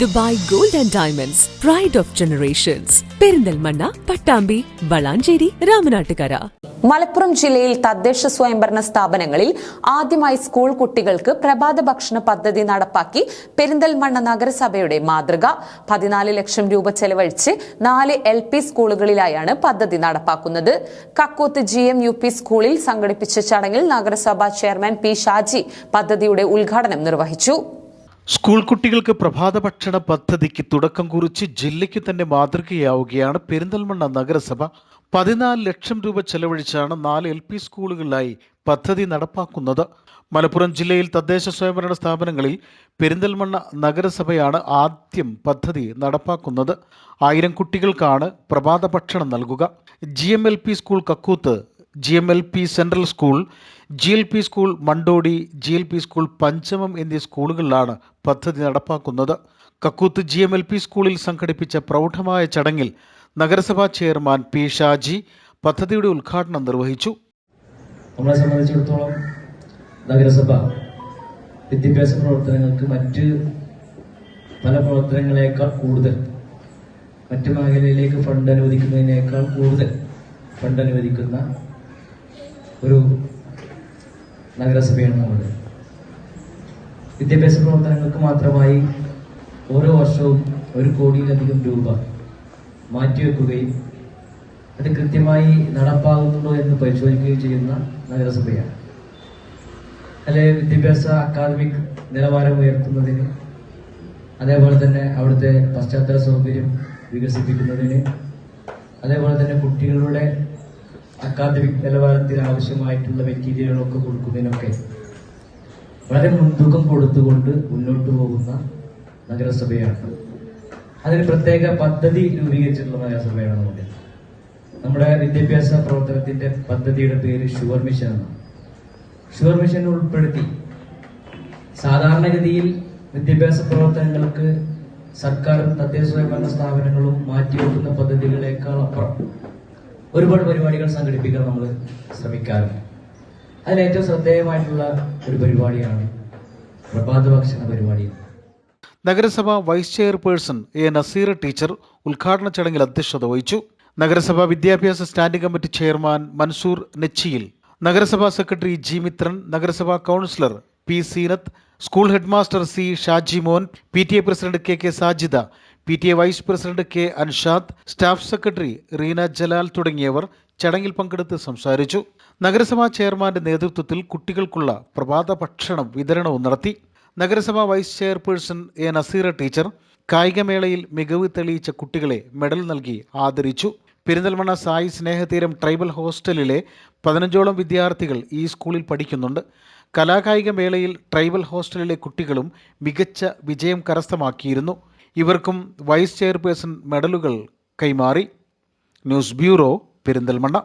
Dubai gold and diamonds pride of generations Perinthalmanna Pattambi Valanchery Ramanattukara. Malappuram ജില്ലയിൽ തദ്ദേശ സ്വയംഭരണ സ്ഥാപനങ്ങളിൽ ആദ്യമായി സ്കൂൾ കുട്ടികൾക്ക് പ്രഭാത ഭക്ഷണ പദ്ധതി നടപ്പാക്കി പെരിന്തൽമണ്ണ നഗരസഭയുടെ മാതൃക. പതിനാല് ലക്ഷം രൂപ ചെലവഴിച്ച് നാല് എൽ പി സ്കൂളുകളിലായാണ് പദ്ധതി നടപ്പാക്കുന്നത്. Kakkoth G M U P സ്കൂളിൽ സംഘടിപ്പിച്ച ചടങ്ങിൽ നഗരസഭാ ചെയർമാൻ പി ഷാജി പദ്ധതിയുടെ ഉദ്ഘാടനം നിർവഹിച്ചു. സ്കൂൾ കുട്ടികൾക്ക് പ്രഭാത ഭക്ഷണ പദ്ധതിക്ക് തുടക്കം കുറിച്ച് ജില്ലയ്ക്ക് തന്നെ മാതൃകയാവുകയാണ് പെരിന്തൽമണ്ണ നഗരസഭ. പതിനാല് ലക്ഷം രൂപ ചെലവഴിച്ചാണ് നാല് എൽ പി സ്കൂളുകളിലായി പദ്ധതി നടപ്പാക്കുന്നത്. മലപ്പുറം ജില്ലയിൽ തദ്ദേശ സ്വയംഭരണ സ്ഥാപനങ്ങളിൽ പെരിന്തൽമണ്ണ നഗരസഭയാണ് ആദ്യം പദ്ധതി നടപ്പാക്കുന്നത്. ആയിരം കുട്ടികൾക്കാണ് പ്രഭാത ഭക്ഷണം നൽകുക. G M L P school Kakkooth G M L P central school G L P school Mandodi G L P school Panchamam എന്നീ സ്കൂളുകളിലാണ് പദ്ധതി നടപ്പാക്കുന്നത്. Kakkooth G M L P സ്കൂളിൽ സംഘടിപ്പിച്ച പ്രൗഢമായ ചടങ്ങിൽ നഗരസഭാ ചെയർമാൻ പി ഷാജി പദ്ധതിയുടെ ഉദ്ഘാടനം നിർവഹിച്ചു. നമ്മളെ സംബന്ധിച്ചിടത്തോളം നഗരസഭ വിദ്യാഭ്യാസ പ്രവർത്തനങ്ങൾക്ക് മറ്റ് പല പ്രവർത്തനങ്ങളെക്കാൾ കൂടുതൽ മറ്റ് മേഖലയിലേക്ക് ഫണ്ട് അനുവദിക്കുന്നതിനേക്കാൾ കൂടുതൽ ഫണ്ട് അനുവദിക്കുന്ന ഒരു നഗരസഭയാണ് നമ്മുടെ. വിദ്യാഭ്യാസ പ്രവർത്തനങ്ങൾക്ക് മാത്രമായി ഓരോ വർഷവും ഒരു കോടിയിലധികം രൂപ മാറ്റിവെക്കുകയും അത് കൃത്യമായി നടപ്പാകുന്നുണ്ടോ എന്ന് പരിശോധിക്കുകയും ചെയ്യുന്ന നഗരസഭയാണ്. അല്ലെ വിദ്യാഭ്യാസ അക്കാദമിക് നിലവാരം ഉയർത്തുന്നതിന് അതേപോലെ തന്നെ അവിടുത്തെ പശ്ചാത്തല സൗകര്യം വികസിപ്പിക്കുന്നതിന് അതേപോലെ തന്നെ കുട്ടികളുടെ അക്കാദമിക് നിലവാരത്തിന് ആവശ്യമായിട്ടുള്ള മെറ്റീരിയലുകളൊക്കെ കൊടുക്കുന്നതിനൊക്കെ വളരെ മുൻതൂക്കം കൊടുത്തുകൊണ്ട് മുന്നോട്ട് പോകുന്ന നഗരസഭയാണ്. അതിന് പ്രത്യേക പദ്ധതി രൂപീകരിച്ചിട്ടുള്ള നഗരസഭയാണ് നമ്മുടെ. നമ്മുടെ വിദ്യാഭ്യാസ പ്രവർത്തനത്തിന്റെ പദ്ധതിയുടെ പേര് ഷുവർ മിഷൻ എന്നാണ്. ഷുവർ മിഷൻ ഉൾപ്പെടുത്തി സാധാരണഗതിയിൽ വിദ്യാഭ്യാസ പ്രവർത്തനങ്ങൾക്ക് സർക്കാരും തദ്ദേശ സ്വയംഭരണ സ്ഥാപനങ്ങളും മാറ്റിവെക്കുന്ന അപ്പുറം ഒരുപാട് പരിപാടികൾ സംഘടിപ്പിക്കാൻ നമ്മൾ ശ്രമിക്കാറുണ്ട്. അതിൽ ഏറ്റവും ശ്രദ്ധേയമായിട്ടുള്ള ഒരു പരിപാടിയാണ് പ്രഭാത ഭക്ഷണ പരിപാടി. നഗരസഭ vice chairperson A Naseer teacher ഉദ്ഘാടന ചടങ്ങിൽ അധ്യക്ഷത വഹിച്ചു. നഗരസഭ വിദ്യാഭ്യാസ standing committee chairman Mansoor Nechiyil. നഗരസഭാ സെക്രട്ടറി ജി മിത്രൻ നഗരസഭാ councillor P Seenath school headmaster C Shaji Mon P T A president K K Sajida P T A vice president K Anshad staff secretary Reena Jalal തുടങ്ങിയവർ ചടങ്ങിൽ പങ്കെടുത്ത് സംസാരിച്ചു. നഗരസഭാ ചെയർമാന്റെ നേതൃത്വത്തിൽ കുട്ടികൾക്കുള്ള പ്രഭാത ഭക്ഷണം വിതരണവും നടത്തി. നഗരസഭാ vice chairperson A Naseera teacher കായികമേളയിൽ മികവ് തെളിയിച്ച കുട്ടികളെ മെഡൽ നൽകി ആദരിച്ചു. പെരിന്തൽമണ്ണ സായി സ്നേഹതീരം ട്രൈബൽ ഹോസ്റ്റലിലെ പതിനഞ്ചോളം വിദ്യാർത്ഥികൾ ഈ സ്കൂളിൽ പഠിക്കുന്നുണ്ട്. കലാകായിക മേളയിൽ ട്രൈബൽ ഹോസ്റ്റലിലെ കുട്ടികളും മികച്ച വിജയം കരസ്ഥമാക്കിയിരുന്നു. ഇവർക്കും വൈസ് ചെയർപേഴ്സൺ മെഡലുകൾ കൈമാറി. News bureau Perinthalmanna.